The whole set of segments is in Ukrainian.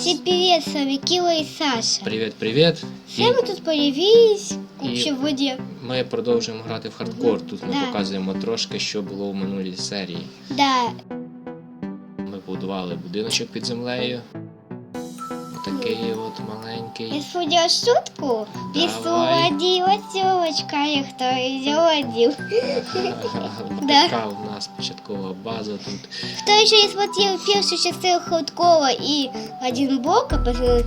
Всем привет, с вами Кила и Саша. Привіт, привіт. Все мы тут появились, вообще И- в воде. ми продовжуємо грати в хардкор. Тут ми Да. показуємо трошки, що було в минулій серії. Да, Ми будували будиночок під землею. Отакий от маленький. судила шутку. Давай. водила телочка, и кто ее. Да. Така у нас початкова база тут. Кто еще не смотрел первую часть Худкова и один блок, а пос-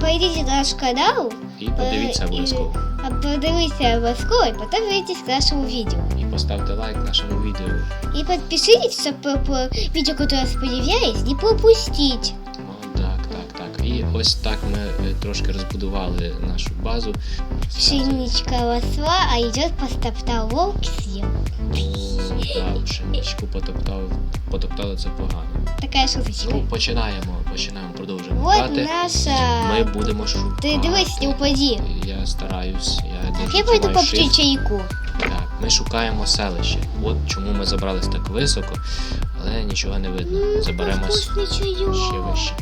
пойдите на наш канал, І подивіться Е, обов'язково. а подивіться обов'язково, и потом вернитесь к нашему видео. І поставте лайк нашому відео. И подпишитесь, чтобы по видео, которое я появляюсь, не пропустить. ось так ми е, трошки розбудували нашу базу. Пшеничка росла, а идет постоптал волк и съел. О, так, пшеничку потоптав. Потоптали це погано. Такая шуточка. Ну, починаємо, починаємо, продовжуємо вот грати. наша... Ми будемо шукати. Ты дивись, не упади. Я стараюсь, я Так, дуже я пойду тримаю попью shift. чайку. Так, ми шукаємо селище. От чому ми забрались так високо, але нічого не видно. Заберемось Вкусный чаек. ще вище.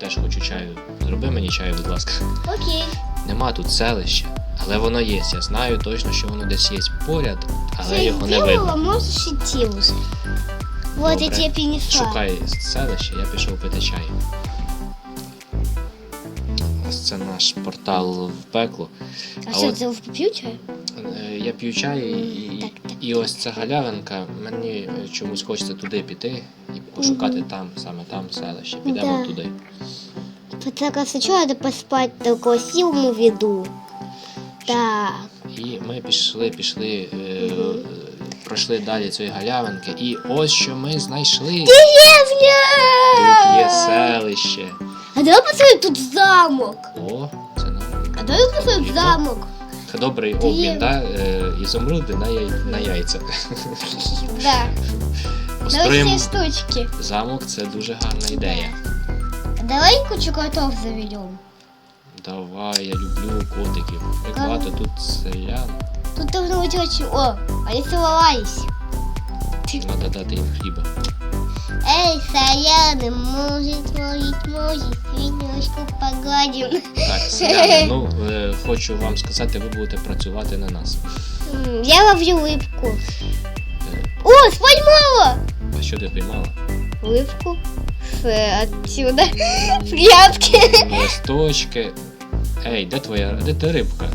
Теж хочу чаю. Зроби мені чаю, будь ласка. Окей. Нема тут селища, але воно є. Я знаю точно, що воно десь є поряд, але Всё його не видно. можешь идти уже. Вот я тебе принесла. Шукай селище, я пішов пити чай. Ось це наш портал в пекло. А, А от- ты попью чай? Е, Я п'ю чай і, Так, так. і ось ця галявинка. Мені чомусь хочеться туди піти пошукати там, саме там селище. Підемо Да. туди. Так, а сначала надо поспать, только силу веду. Так. І ми пішли, пішли, е, пройшли далі цієї галявинки. І ось що ми знайшли. Деревня! Тут є селище. А давай посмотрим тут замок. О, це нам. А давай посмотрим замок. Добрий Дерев- обмін, да? Е, ізумруди на, яй... на яйця. Да. Давай Построїмо все штучки. замок, це дуже гарна ідея. Давай кучу котов заведем. Давай, я люблю котиків. Як Ага. багато тут селян. Тут должно быть очень... О, они целовались. Треба дати їм хліба. Эй, Саяны, может, может, может, свинюшку погладим. Так, селяни, ну е, хочу вам сказати, ви будете працювати на нас. М, Я ловлю рыбку. Е, О, споймала! А що ти піймала? Рыбку. С, э, отсюда. Прятки. Листочки. Ей, де твоя де та рибка?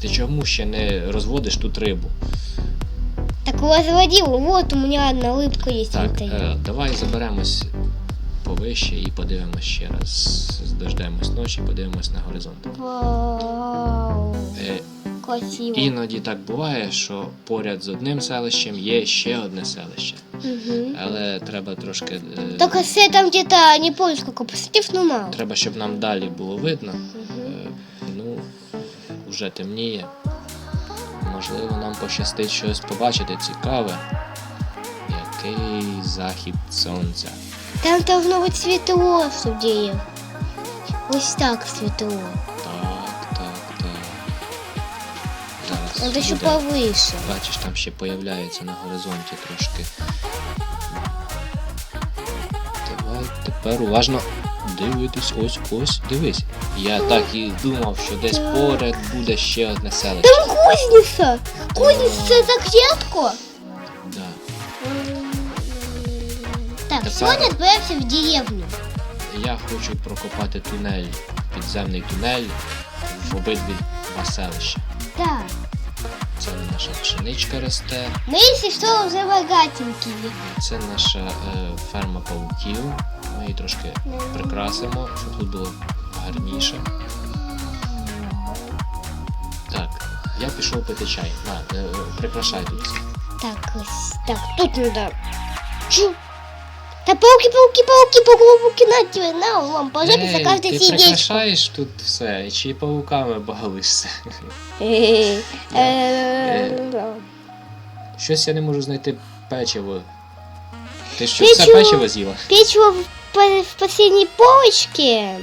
Ти чому ще не розводиш тут рибу? Так разводил. Вот у меня одна рыбка есть. Так, вот я. е, давай заберемось повище і подивимось ще раз. Дождемось ночі, подивимось на горизонт. Вау. Е, Красиво. іноді так буває, що поряд з одним селищем є ще одне селище. Але треба трошки. е, Только с там где-то, не помню сколько, посмотрев, ну мало. Треба, щоб нам далі було видно. Е, Ну, вже темніє. Можливо, нам пощастить щось побачити цікаве. Який захід сонця. Там должно быть светло, где Вот так светло. Так, так, так. Зараз. Надо еще буде. повыше. Бачиш, там ще появляється на горизонті трошки. Тепер уважно дивитись, ось ось, дивись. Я так і думав, що десь поряд буде ще одне селище. Там кузница! Кузница это клетку! Да. Так, Тепер- сегодня в деревню. Я хочу прокопати тунель, підземний тунель в обидві два селища. Да. Це наша пшеничка росте, Мы, если что, уже богатенькие. це наша е, ферма павуків. Ми її трошки прикрасимо, щоб тут було гарніше. Так, я пішов пити чай. На, е, прикрашай тут. Так, ось- так, тут надо. Чу. Да пауки, пауки, пауки, пауки, пауки, на тебе, на вам, по жопе за Ей, каждое ти сердечко. прикрашаєш тут все, чи павуками балуєшся? Э, э, да. Щось я не можу знайти печиво. Ти що, все печиво з'їла? В, по- в последней полочке.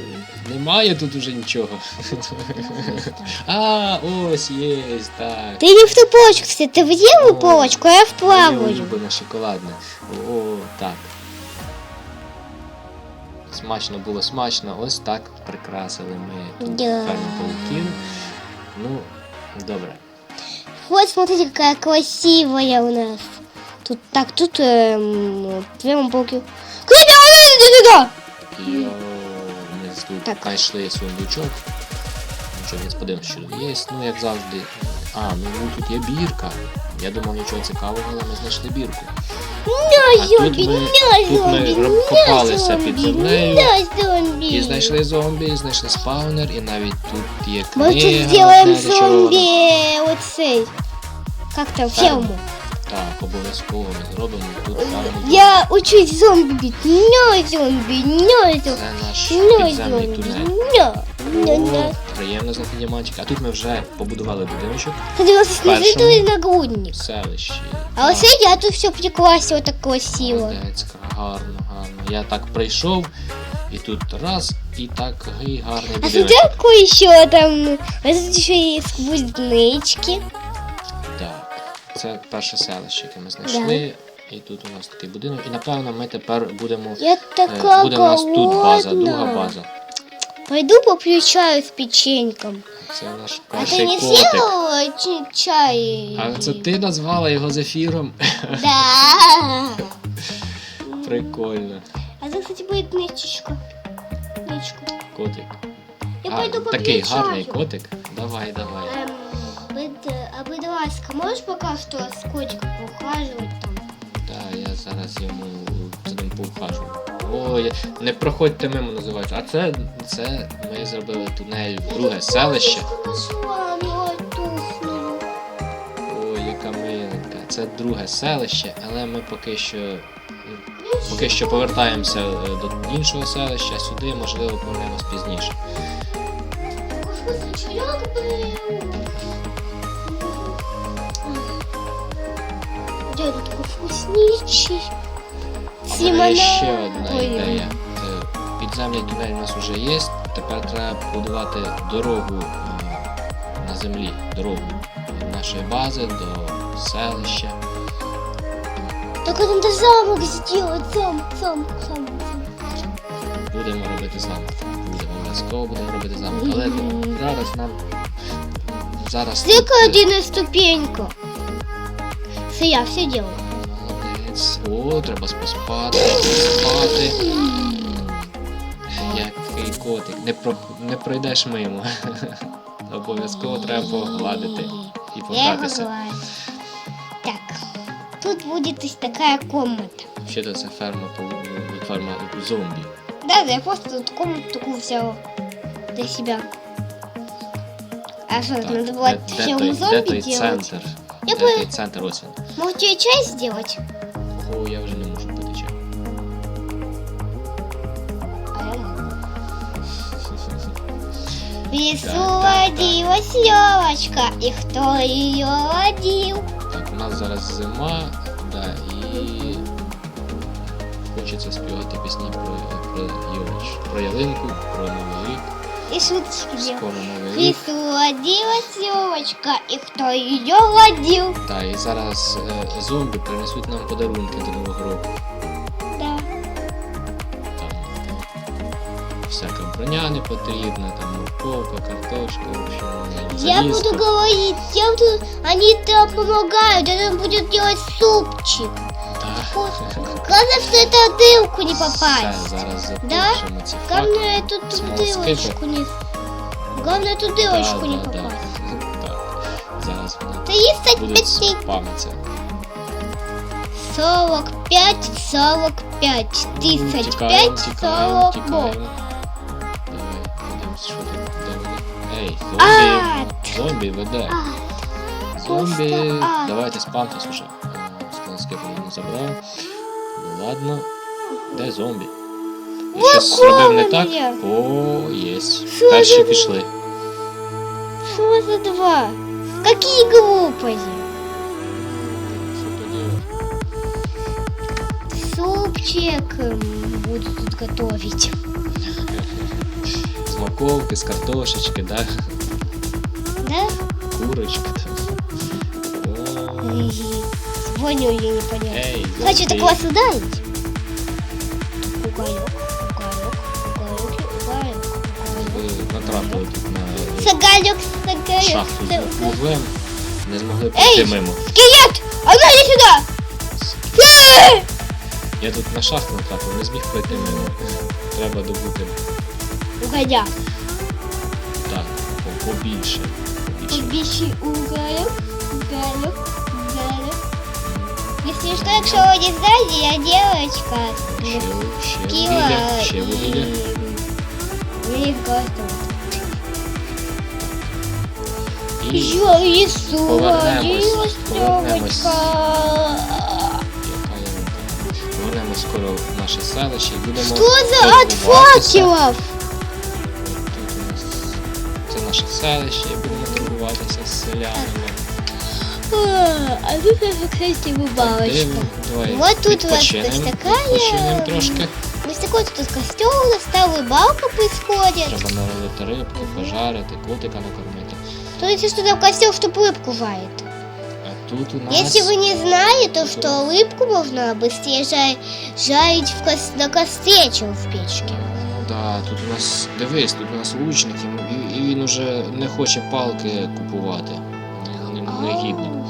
Немає тут уже нічого. А, ось є, так. Ты не в ту полочку, кстати, ты в левую О, полочку, а я в Моє правую. улюблене шоколадне. О, так. смачно було смачно. Ось так прикрасили ми тут Да. ферму пауків. Ну, добре. Вот смотрите, какая красивая у нас. Тут так, тут эм, прямо полки. Да, І о, ми тут знайшли сундучок. Ну що, він що тут є. Ну, як завжди. А, ну, ну тут є бірка. Я думав нічого цікавого, але ми знайшли бірку. А зомби, тут ми- тут ми копалися під землею. І знайшли зомбі, і знайшли спаунер, і навіть тут є Мы книга. тут сделаем одна зачарована. зомби, вот цей. Как там, Ферму. Так, обов'язково ми зробимо тут ферму. Я учусь зомби бить. No, зомби, no, зомби. Це наш підземний зомби, тунель. no, no, no. О, приємно знати дімантик. А тут ми вже побудували будиночок у нас есть Першому. внизу в селищі. А вот смотри, я тут все прикрасила так красиво. Молодець, гарно, гарно. Я так прийшов, і тут раз, і так гей, гарний А будиночок. смотри, какой еще там. А тут еще гвозднички. Так, це перше селище, яке ми знайшли. І тут у нас такий будинок. І напевно ми тепер будемо. Я е, такая Буде у нас тут база, друга голодная. база. Пойду попью чаю с печеньком. Це наш А ты перший не котик. съела ч- чай? А це ти назвала його зефіром? Да. Прикольно. А это, кстати, будет нычечка. Нычка. Котик. Я А, пойду попью такий чаю. гарний котик. Давай, давай. Эм, а Бедраска, можешь пока что с котиком поухаживать там? Да, я зараз йому за ним поухажу. Ой, не проходьте мимо називається. А це, це ми зробили тунель в друге селище. Ну. Ой, яка миленька. Це друге селище, але ми поки що. Поки що повертаємося е, до іншого селища, сюди, можливо, повернемось пізніше. Вкусный чаек был. Дядя вкуснючий. А С мене ще одна ідея. Е, Підземний тунель у нас вже є. Тепер треба будувати дорогу е, на землі. Дорогу від нашої бази до селища. Только надо замок сделать, замок, замок, замок. Будемо робити замок. Будемо обов'язково будемо робити замок. Але зараз нам. Зараз. Тут, е, один ступенька? Все, я все делаю. Молодець. О, треба поспати, поспати. Який котик. Не, про... не пройдеш мимо. Обов'язково треба погладити і погратися. Так, тут будет ось такая комната. То це ферма ферма зомбі. Да, да, я просто тут комнату такую взяла для себя. А что, надо де, было де, всем той, де той делать? центр? Я би- центр він. Может, тебе чай сделать? О, я вже не можу пити чай. А я могу. В лесу водилась елочка, и кто ее водил? Так, у нас зараз зима, да, і хочеться співати пісні про, про, про ялинку, про Новий рік. И шуточки лесу водилась елочка, и кто ее водил? Так, і зараз е, зомбі принесуть нам подарунки до Нового року. Да. Там всяка броня не потрібна, там морковка, картошка, в общем, Я залізка. буду говорить, я буду, они там помогают, это будет делать супчик. Так. Главное, что это дырку не Все, попасть. зараз Да? запишемо ці факти. Главное, эту тут Смолоскипы. дырочку не... Главное, эту дырочку не да, да. попасть. Так, зараз вони 35 будуть тысяч. спамитися. 45, 45, 35, Тікаємо, тікаємо, 40. тікаємо. Давай, подивимось, що тут, де вони. Ей, А, зомбі, зомбі веде. а, Зомбі, просто ад. давайте спамтесь уже. Скалоскипу не забрав. Ну ладно. Де зомбі? Я щось зробив не так? мене. О, єсть. Що Перші за- пішли. Что за два? Какие глупости? Що поділати? Супчик м, буду тут готовить. З морковки, з картошечки, да? Да? Курочка там. О, И Звоню ей непонятно. Эй, Хочу зомби. такого сюда идти. Уголек, уголек. натрапили тут на Сагалюк, сагалюк. шахту Це- з вуглем, не змогли пройти мимо. Скелет! А ну иди сюда! Эй! Я тут на шахту натрапив, не зміг пройти мимо. Треба добути Угодя. так, по- побільше. побільше. Більший Если что, якщо ви не я девочка. Ще, ще вугілля. Мені. І Я лісу, Повернемось, повернемось. Повернемо скоро в наше селище і будемо. Что за нас це наше селище, і будемо торгуватися з селянами. А, а тут наша, кстати, бабочка. Дивимо, давай Вот тут у вас відпочинемо, ось така відпочинемо є. трошки. Ось такой тут костюм, настав рибалка происходит. Треба наловити рибки, пожарити, котика накормити. То есть что там костюм, чтобы рыбку варит. А тут у нас Если вы не знали, то что рыбку можно быстрее жа- жарить в кос- на костре, чем в печке. Да, тут у нас дивись, тут у нас лучник, і, і він уже не хоче палки купувати. Не, не гідно.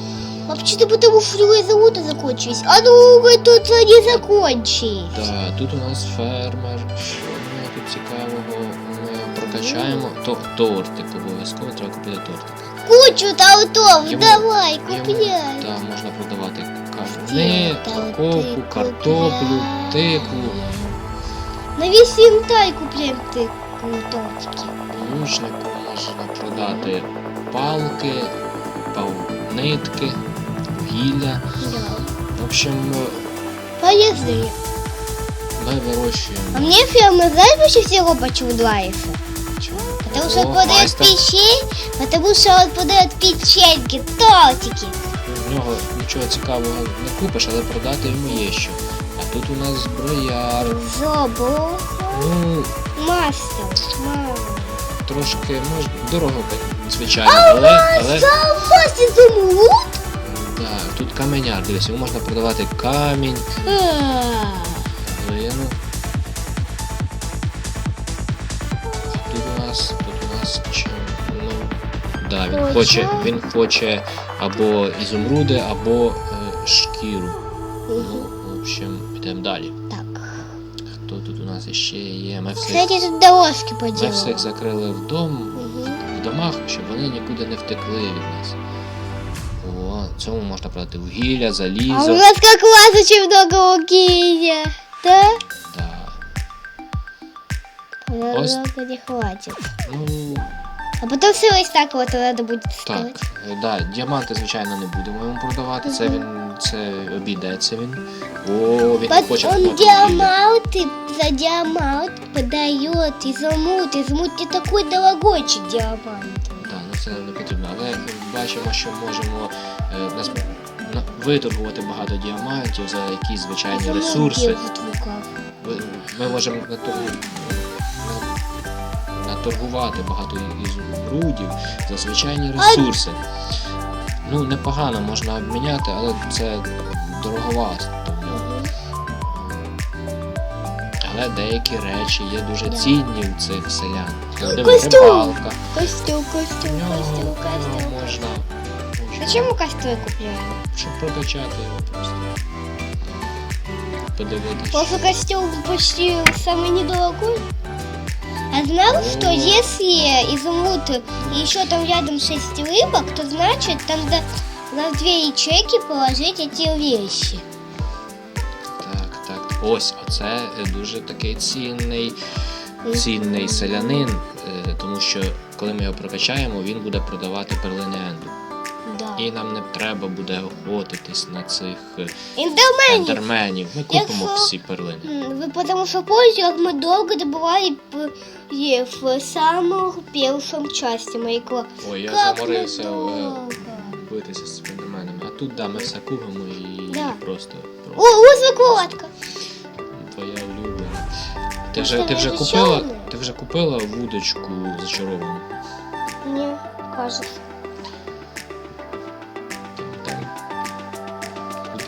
Вообще-то потому что резолуты закончились. А ну, вы тут они закончились. Да, тут у нас фермер. Що ми тут цікавого ми прокачаємо. То, тортик обов'язково треба купити тортик. Кучу таутов, Йому- давай, Йому, купляй. да, можна продавати кавуни, Де морковку, ти картоплю, купляєш? тикву. На весь янтай купляем ты тортики. Лучнику можна продати палки, пау- нитки, вугілля. Да. В общем, Полезные. ми вирощуємо. А мне ферма знаешь больше всего почему нравится? Потому что О, он подает майстер. печень, потому что он подает печеньки, тортики. В нього нічого цікавого не купиш, але продати йому є що. А тут у нас зброяр. Зобу. Ну, Мастер. Мама. трошки мож... дорого, звичайно, але, але изумруд? да, тут каменяр, дивись, йому можна продавати камінь, глину. Тут у нас, тут у нас чим, ну, да, він хоче, він хоче або ізумруди, або е, шкіру. Ну, в общем, підемо далі. Так. Хто тут у нас іще є? Ми всіх, Кстати, тут дорожки ми всіх закрили в дом, В домах, щоб вони нікуди не втекли від нас. О, цьому можна продати вугілля, А у залізо. нас как раз очень много лукия. Да? Да. Ось. не. Ну, А потом все вот так вот надо будет так. ставить. е, Да, діаманти, звичайно, не будемо йому продавати. Це він це обійдеться він. О, він Вот хоче он вугілля. диаманты за диамант подает изумруд. Изумруд не такой дорогой, чем диамант. Так, ну це не потрібно. Але бачимо, що можемо е, нас на- багато діамантів за якісь звичайні Изумруд ресурси. держит в руках. Ви- Ми можемо на- наторгувати багато ізумрудів за звичайні ресурси. Ну, непогано можна обміняти, але це дороговато. Але деякі речі є дуже цінні в цих селян. Костюм! Костюм, костюм, нього, костюм, костюм. можна, Зачем мы костюм купляем? щоб прокачати його просто. Подивитися. Просто костюм почти самый недорогой. А знал, что если изумруд и еще там рядом шесть рыбок, то значит там за, на две ячейки положить эти вещи. Так, так. Ось, оце е, дуже такий цінний, цінний селянин, е, тому що коли ми його прокачаємо, він буде продавати перлини Енду. Да. І нам не треба буде охотитись на цих е, Эндермены. ендерменів. Ми купимо Якщо- всі перлини. М, Вы потому что помните, как мы долго добывали п- е, в самых первом части моей кла- Ой, я Как мы заморився е, долго. битися з цими ендерменами. А тут да, ми все купимо і Да. просто, О, просто вот закладка. твоя улюблена. Ти вже, Це ти вже не купила, звичайне. ти вже купила вудочку зачаровану? Мне кажется.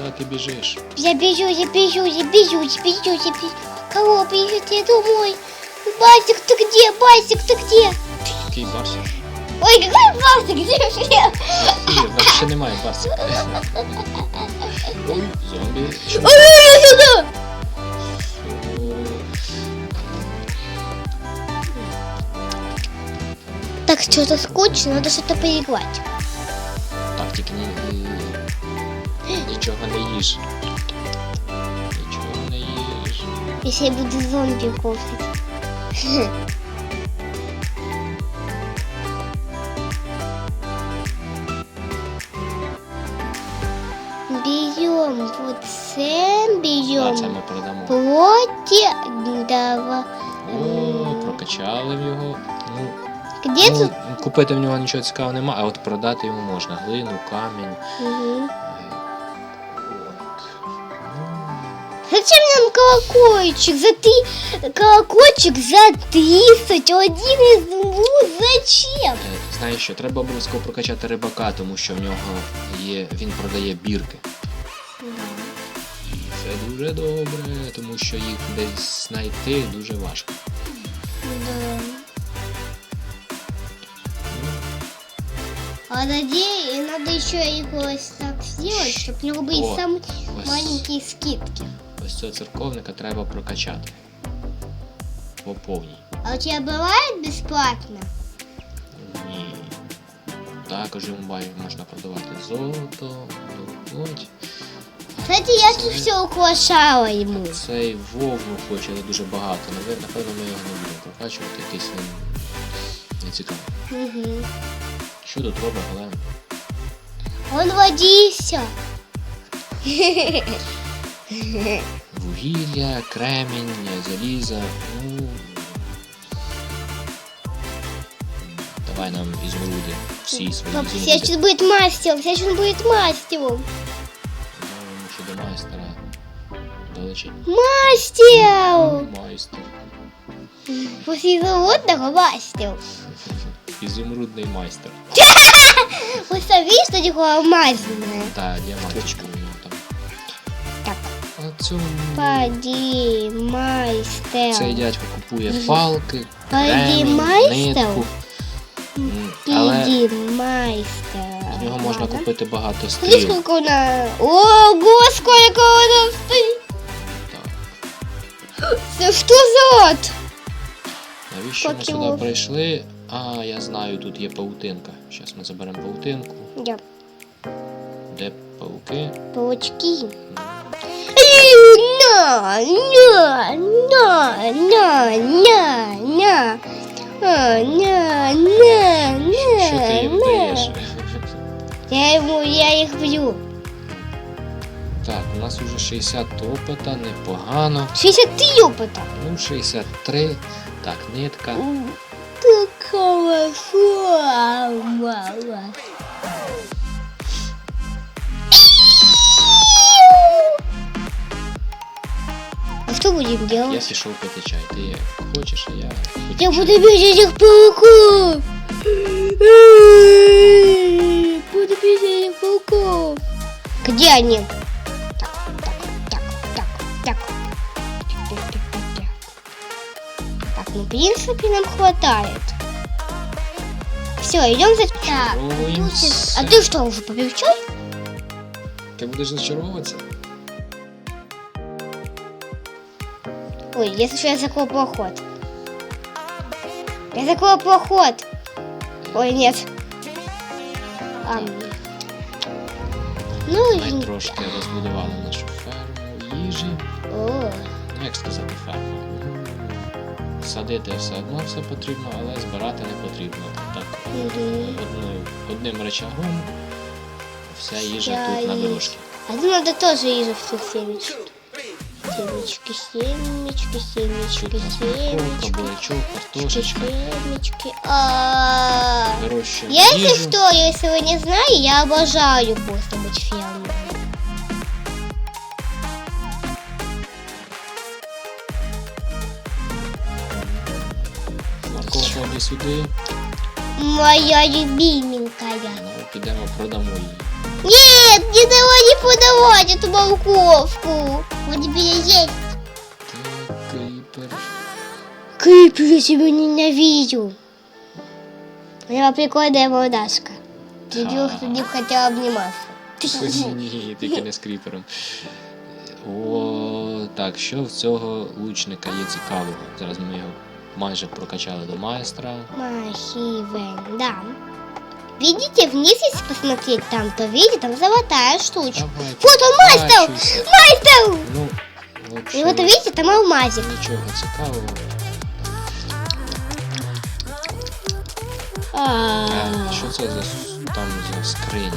Куди ти біжиш? Я бежу, я бежу, я бежу, я бежу, я бежу. Кого привезти домой? Басик, ты где? Басик, ты где? Який барсик? Ой, какой Басик? Где же я? Ні, в нас ще немає барсика. Ой, зомбі. Чому? Ой, ой, ой, сюда! Так, что-то скучно, надо что-то поиграть. Їж. Нічого не їж. Если я буду зомби кофить. Берем вот А, берем плоти, давай. О, прокачали в його. Ну, Где ну, тут? купити в нього нічого цікавого немає, а от продати йому можна. Глину, камінь. Мгм. Зачем нам колокольчик? За три... Колокольчик за 30, один изумруд, зачем? Е, Знаєш що, треба обов'язково прокачати рибака, тому що в нього є. він продає бірки. І це дуже добре, тому що їх десь знайти дуже важко. Да. Ну, А надеюсь, надо еще его так сделать, чтобы у него были О, самые ось. маленькие скидки. Ось цього церковника треба прокачати. По повній. А у тебя бывает бесплатно? Ні. Також йому бай- можна продавати золото, плоть. Кстати, я тут все украшала ему. Цей вовну хоче, але дуже багато. Напевно, ми його не будемо прокачувати, якийсь він нецікавий. Угу. Що тут робить Гален? Он водился. Вугілля, кремінь, залізо. Ну. Давай нам ізумруди. Всі свої Пап, ізумруди. сейчас будет мастером, сейчас он будет мастером. Йдемо ще до майстера. Долечить. Мастер! Майстер. После заводного мастер. Ізумрудний майстер. Представляешь, что такое алмазное? Та, діамантичку цьому... майстер. Цей дядько купує палки, кремінь, нитку. Але майстер. з нього можна купити багато стріл. сколько на... Ого, сколько нас стоит. Так. Это что за ад? Навіщо ми сюди прийшли? А, я знаю, тут є паутинка. Зараз ми заберемо паутинку. Де пауки? паучки. На, на, на, на, на, на. А, на, на, Що ти на, їм даєш? Я ему, я их бью. Так, у нас уже 60 опита, непогано. 63 опыта. Ну, 63. Так, нитка. Какого мало. А что будем Я делать? пішов пити чай. Ти як хочеш, а я хочу Я чай. буду бить этих пауков. Буду бить этих пауков. Где они? Так, так, так, так, так. Так, ну, в принципе, нам хватает. Все, идем за... Так, а ты что, уже попил чай? Ти будеш зачаровуватися? Ой, если что, я закрою проход. Я закрою проход. Ой, нет. А, ну, Ми трошки розбудували нашу ферму їжі. О, Ну, як сказати, ферму. Садити все одно все потрібно, але збирати не потрібно. Так, мгм. одним речагом вся їжа тут на дорожці. А тут надо тоже ежу в тут семечки. Семечки, семечки, семечки, Тут у нас морковка, семечки. бурячок, картошечка. Семечки. А, Вирощуємо Я, если їжу. что, если вы не знали, я обожаю просто быть фермером. Морковку клади сюди. Моя любименькая. Ну, підемо продамо її. Нет, не давай не подавать эту морковку. Вот тебе есть. Так, кріпер. Как я тебя ненавижу. Она прикольная мордашка. Да. что не хотел обниматься. Ні, тільки не з кріпером. О, так, що в цього лучника є цікавого? Зараз ми його майже прокачали до майстра. Махивен, да. Видите, вниз, если посмотреть там, то видите, там золотая штучка. Давай, Вот он, мастер! Мастер! Ну, в И вот видите, там алмазик. нічого цікавого. А, А, що це за там за скриня?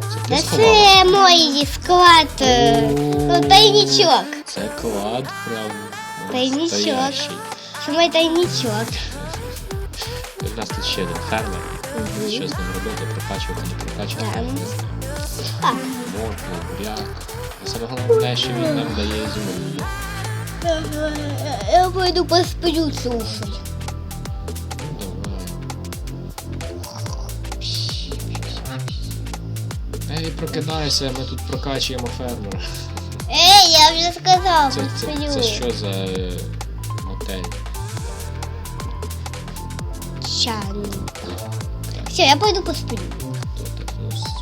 Це Да це мой склад, ну, тайничок. Це клад прям Тайничок. настоящий. Це мой тайничок. У нас тут ще один фермер. Що з ним робити, прокачувати, не прокачувати, не знаю. Морква, буряк. А саме головне, що він нам дає зимову. я пойду посплю, слушай. Ей, прокидайся, ми тут прокачуємо фермера. Эй, я уже сказал, Це, це, це що за е, мотель? Чан. Все, я пойду посплю.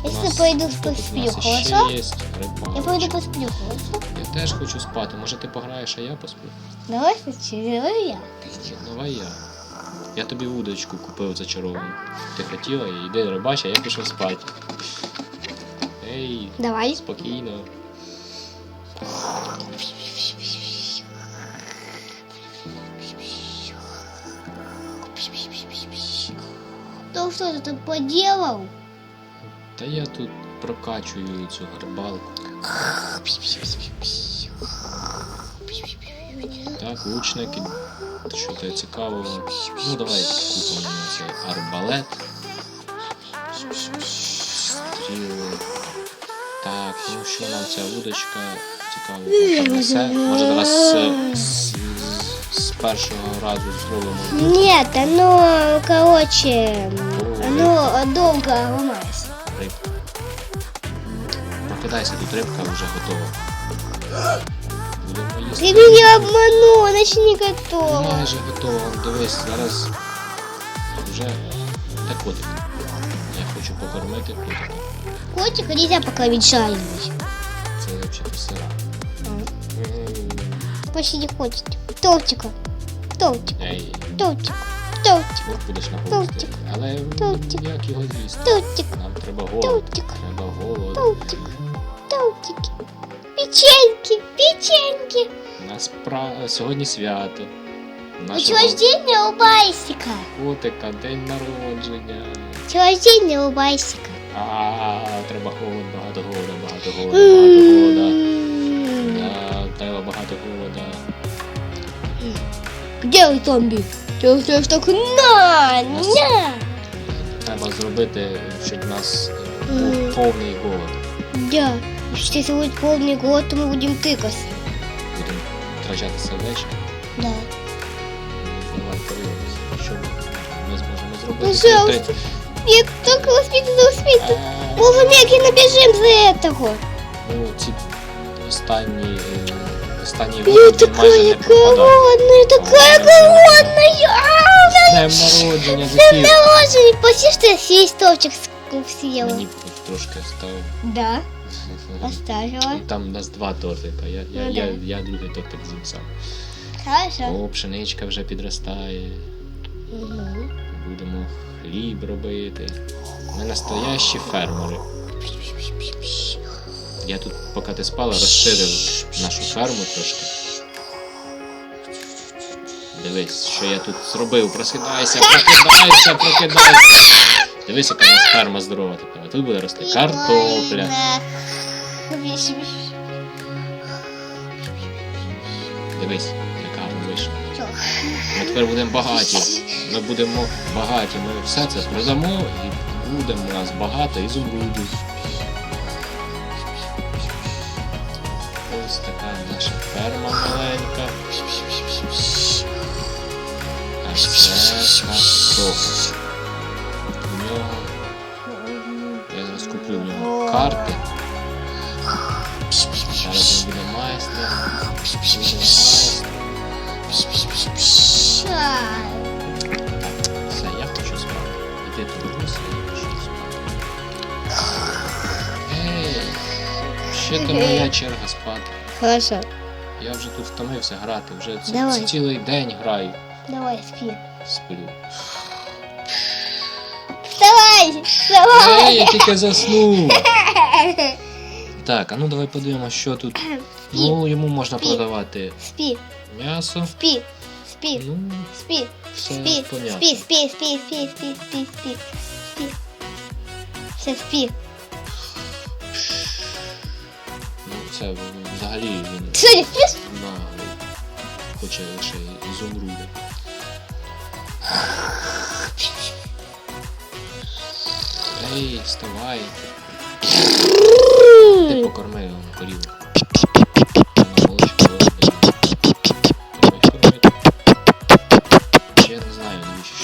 Если пойду посплю, хорошо? Я пойду посплю, хорошо? Я теж хочу спати. Може ти пограєш, а я посплю? Давай сначала я. Давай я. Я тобі вудочку купив зачаровану. Ти хотіла, йди рибач, а я пішов спати. Ей, Давай. спокійно. Кто что ты тут поделал? Та я тут прокачую цю рибалку. Так, лучники. Що то цікавого. Ну давай купимо цей арбалет. Стріли. Так, ну що нам ця вудочка цікаво. Може зараз першого разу зловимо Нет, оно, короче, оно долго ломается. рибку. Прокидайся, тут рибка вже готова. Будемо їсти. Ты меня обманул, она еще не готова. Майже готово. Дивись, зараз вже де котик. Я хочу покормити котика. Котика нельзя покормить жареный. Це взагалі сира. Почти не хочет. Тортика. Тортик, Ей, тортик, тортик, будеш Але як його з'їсти? тортик, Нам треба голод. тортик, Треба голод. тортик, тортики. Печеньки, печеньки. У нас пра... сьогодні свято. День рождения у Байсика. котика, день народження. День рождения у Байсика. А, треба голод, багато голода, багато голода, багато Где вы, зомби? Ты что ж так на, на. Треба зробити, щоб у нас е, Мгм. був повний голод. Да. Если будет полный год, то мы будем тыкаться. Будемо втрачати сердечко. Да. Давай подивимося, що ми зможемо зробити. Пожалуйста. Нет, только успейте, да успейте. А, Боже, медленно бежим за этого. Ну, ці останні, е, Я такая голодная, такая голодная. З днем народження, Днем Зефір! народження, почти что я съесть тортик съела. Мені трошки оставив. Да, оставила. Там у нас два тортика. Я, я, Ну, я, да. я другий тортик з'їм сам. Хорошо. О, пшеничка вже підростає. Мгм. Будемо хліб робити. Ми настоящі фермери. Я тут, поки ти спала, розширив нашу ферму трошки. Дивись, що я тут зробив. Просидайся, прокидайся, прокидайся. Дивись, яка у нас ферма здорова тепер. Тут буде рости картопля. Дивись, яка вона вийшла. Ми тепер будемо багаті. Ми будемо багаті. Ми все це продамо і буде у нас багато ізумрудів. Ось наша ферма маленька. А це картопля. У нього. Я зараз куплю в нього карти. Зараз він буде майстер. Буде майстер. Ще то моя черга спати. Хорошо. Я вже тут втомився грати, вже ці- Давай. ці- цілий день граю. Давай, спи. Сплю. Вставай, Ей, вставай. я тільки заснув. Так, а ну давай подивимося, що тут. Ну, йому можна Спі. продавати Спи, м'ясо. спи, спи, Ну, спи, все спи, понятно. спи, спи, спи, спи, спи, спи, спи, спи. Все, спи. Це ну, взагалі він Ты на. Хоче лише ізумруда. Ей, вставай. Ти покорми його коріву.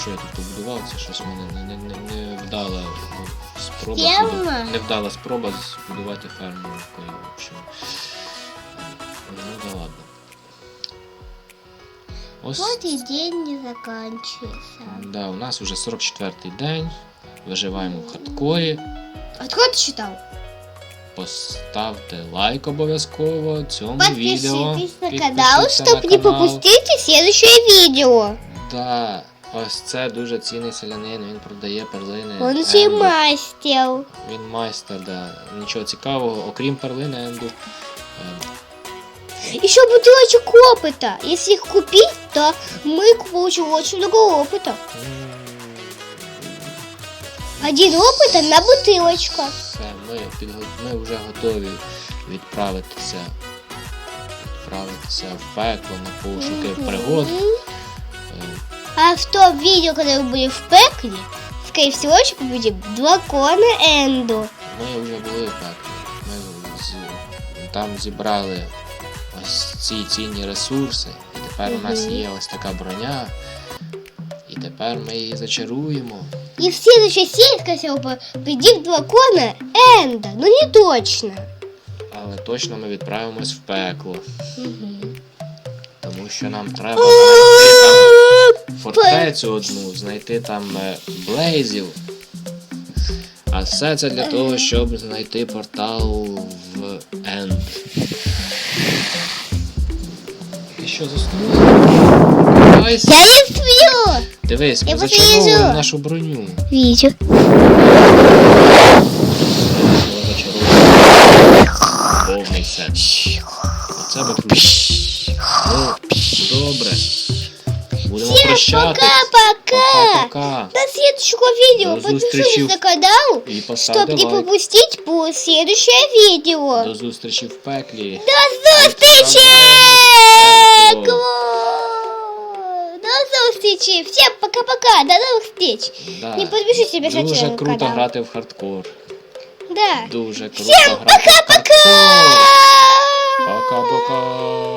Що я тут побудував, це щось мене не, не, не, вдала ну, спроба. Ферма? Не вдала спроба збудувати ферму. В общем. Ну да ладно. Ось Вот и день не заканчивается. да, у нас вже 44-й день. Виживаємо в хардкорі. Откуда ты читал? Поставте лайк обов'язково цьому відео. Подпишитесь на канал, на чтобы не канал. пропустить следующее видео. Да, ось це дуже цінний селянин, він продає перлини. Он же Енду. мастер. Він майстер, да. Нічого цікавого, окрім перлини Енду. Ем, Еще бутылочек опыта. Если их купить, то мы получим очень много опыта. м, Один опыта на бутылочку. Все, ми, підго... ми вже готові відправитися. Відправитися в пекло на пошуки пригод. Мгм. Е, А в том видео, когда мы будем в пекле, скорее всего, еще победим дракона Энду. Ми вже були в пеклі. Ми з... там зібрали ось ці цінні ресурси. І тепер у нас Мгм. є ось така броня. І тепер ми її зачаруємо. И в следующей серии, скорее всего, победим дракона Энда. Но не точно. Але точно ми відправимось в пекло. Мгм. Тому що нам треба знайти там фортецю одну, знайти там е, блейзів. А все це для того, щоб знайти портал в Енд. Ти що заснула? Дивись, Я не сплю. Дивись, ми зачаровуємо нашу броню. Ми повний сет. Оце би круто. Будемо Всем прощати. пока-пока. Пока-пока. До следующего видео. До зустрічі. Подпишитесь на канал, І поставте чтобы не лайк. пропустить по следующее видео. До зустрічі в пеклі. До зустрічі! До Клас! До зустрічі! Всем пока-пока! До новых встреч! Да. Не подпишись обязательно Дуже на круто канал. грати в хардкор. Да. Дуже круто Всем грати в пока-пока! хардкор. Пока-пока.